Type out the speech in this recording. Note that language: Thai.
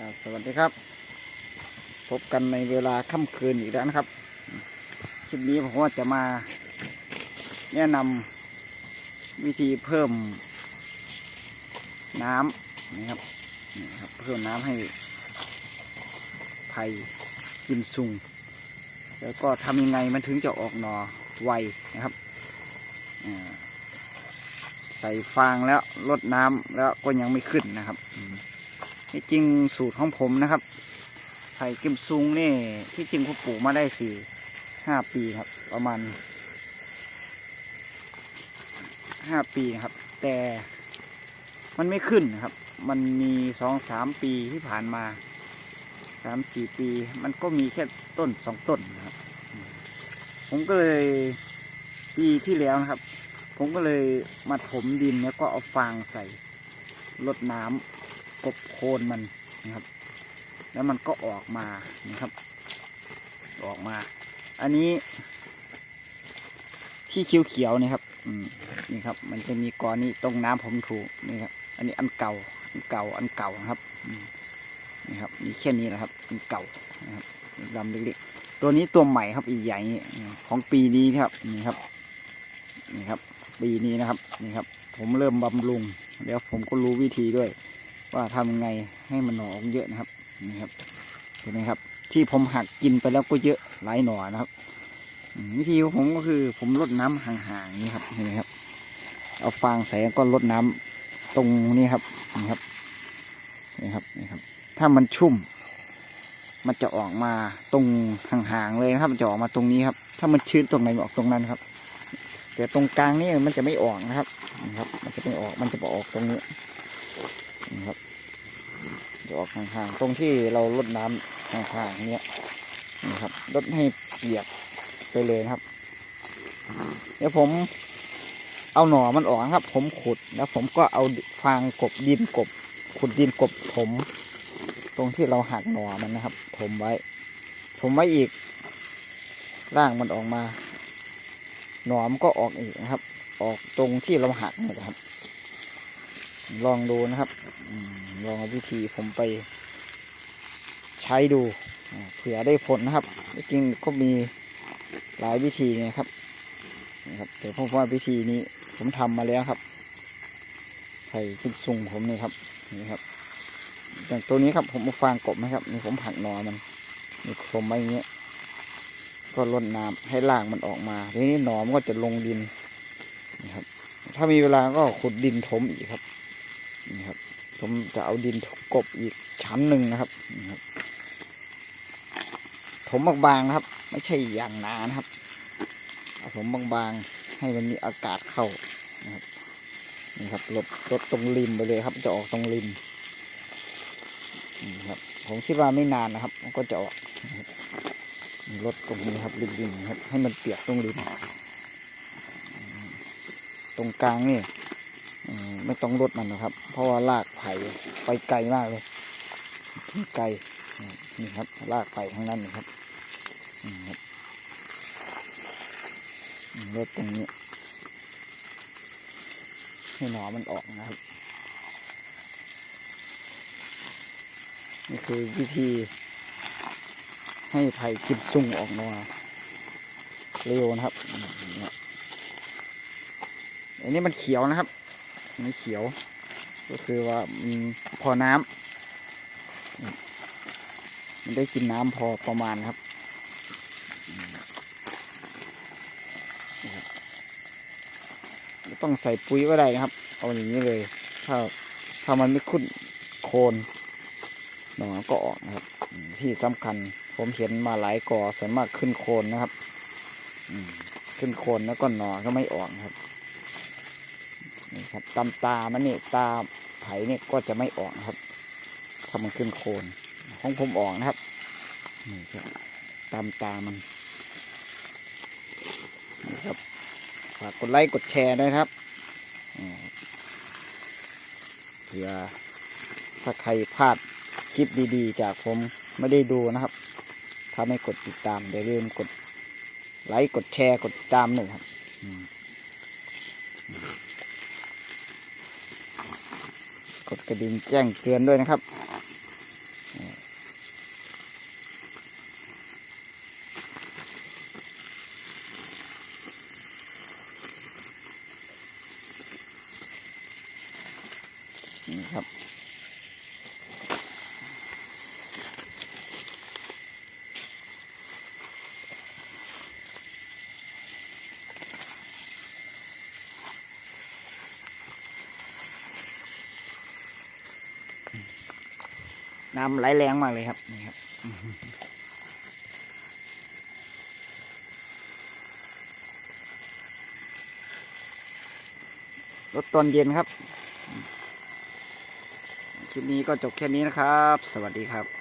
สวัสดีครับ พบกันในเวลาค่ำคืนอีกแล้วนะครับ คลิปนี้ผมว่าจะมาแนะนำวิธีเพิ่มน้ำนะครับนี่ครับเพิ่มน้ำให้ไผ่กิมซุง แล้วก็ทำยังไงมันถึงจะออกหนอไวนะครับใส่ฟางแล้วลดน้ำแล้วก็ยังไม่ขึ้นนะครับอื ที่จริงสูตรของผมนะครับ ไผ่กิมซุงนี่ ที่จริงผมปลูกมาได้สี่ห้าปีครับ ประมาณห้าปีนะครับ แต่มันไม่ขึ้นครับ มันมีสองสามปีที่ผ่านมาสามสี่ปี มันก็มีแค่ต้นสองต้นนะครับ ผมก็เลยปีที่แล้วนะครับ ผมก็เลยมาถมดินแล้วก็เอาฟางใส่ลดน้ำ กบโคนมันนะครับ แล้วมันก็ออกมานะครับ ออกมา อันนี้ ที่เขียวๆนี่ครับ อืมนี่ครับ มันจะมีกอนี้ตรงน้ำผมถูนี่ครับ อันนี้อันเก่า อันเก่า อันเก่านะครับอืนี่ครับ มีแค่นี้แหละครับ อันเก่านะครับดำเล็กๆตัวนี้ตัวใหม่ครับอีกใหญ่ของปีนี้ครับ นี่ครับ นี่ครับ ปีนี้นะครับ นี่ครับ ผมเริ่มบำรุง แล้วผมก็รู้วิธีด้วย ว่าทำยังไงให้มันหน่อออกเยอะนะครับนี่ครับเห็นไหมครับ ที่ผมหักกินไปแล้วก็เยอะหลายหน่อนะครับวิธีของผมก็คือผมลดน้ำห่างๆนี่ครับเห็นไหมครับ เอาฟางใส่แล้วก็ลดน้ำตรงนี้ครับนี่ครับนี่ครับนี่ครับ ถ้ามันชุ่ม มันจะออกมาตรงห่างๆเลยนะครับ มันจะออกมาตรงนี้ครับ ถ้ามันชื้นตรงไหนออกตรงนั้นครับ แต่ตรงกลางนี่มันจะไม่ออกนะครับนี่ครับ มันจะไม่ออกมันจะออกตรงนี้ นี่ครับจะออกห่างๆตรงที่เราลดน้ำห่างๆเนี้ยนะครับลดให้เปียกไปเลยนะครับ เดี๋ยวผมเอาหน่อมันออกครับ ผมขุดแล้วผมก็เอาฟางกบดินกบ ขุดดินกบถม ตรงที่เราหักหน่อมันนะครับถมไว้ถมไว้อีกร่างมันออกมา หน่อมันก็ออกอีกนะครับ ออกตรงที่เราหักนะครับ ลองดูนะครับลองเอาวิธีผมไป ใช้ดูเผื่อได้ผลนะครับจริงๆก็มีหลายวิธีไงครับนะครับแต่ผมว่าวิธีนี้ผมทำมาแล้วครับไผ่ขึ้นซุงผมนี่ครับนี่ครับอย่างตัวนี้ครับผมเอาฟางกบนะครับนี่ผมหักหนอมันนี่ผมไว้อย่างเงี้ยก็ลดน้ำให้รากมันออกมาทีนี้หนอมก็จะลงดินนะครับถ้ามีเวลาก็ขุดดินถมอีกครับ นี่ครับ ผมจะเอาดินกบอีกชั้นหนึ่งนะครับนี่ครับถมบางๆนะครับ ไม่ใช่อย่างหนานะครับเอาถมบางๆให้มันมีอากาศเข้านะครับนี่ครับลดลดตรงริมไปเลยครับ จะออกตรงริมนี่ครับ ผมคิดว่าไม่นานนะครับ มันก็จะออกลดตรงนี้ครับริมๆครับ ให้มันเปียกตรงริมตรงกลางนี่ ไม่ต้องลดมันนะครับ เพราะว่าลากไผ่ไปไกลมากเลยไกลนี่ครับ ลากไปทั้งนั้นนี่ครับนี่ครับลดตรงนี้ให้หนอมันออกนะครับ นี่คือวิธี ให้ไผ่กิบซุ่งออกมาเร็วนะครับเนี่ยอันนี้มันเขียวนะครับ ไม่เขียว ก็คือว่ามันพอน้ำมันได้กินน้ำพอประมาณครับต้องใส่ปุ๋ยก็ได้นะครับ เอาอย่างนี้เลย ถ้าถ้ามันไม่ขึ้นโคนหนอนก็ออกนะครับ ที่สำคัญผมเห็นมาหลายกอส่วนมากขึ้นโคนนะครับอืขึ้นโคนแล้วก็หนอก็ไม่ออกนะครับ นี่ครับตามตามันนี่ตาไผ่เนี่ยก็จะไม่ออกนะครับถ้ามันขึ้นโคนของผมออกนะครับนี่ครับตามตามันนี่ครับฝากกดไลค์กดแชร์ด้วยครับเผื่อถ้าใครพลาดคลิปดีๆ จากผมไม่ได้ดูนะครับ ถ้าไม่กดติดตามอย่าลืมกดไลค์กดแชร์กดติดตามหน่อยครับ กดกระดิ่งแจ้งเตือนด้วยนะครับนี่ครับ น้ำไหลแรงมากเลยครับนี่ครับรถตอนเย็นครับ คลิปนี้ก็จบแค่นี้นะครับ สวัสดีครับ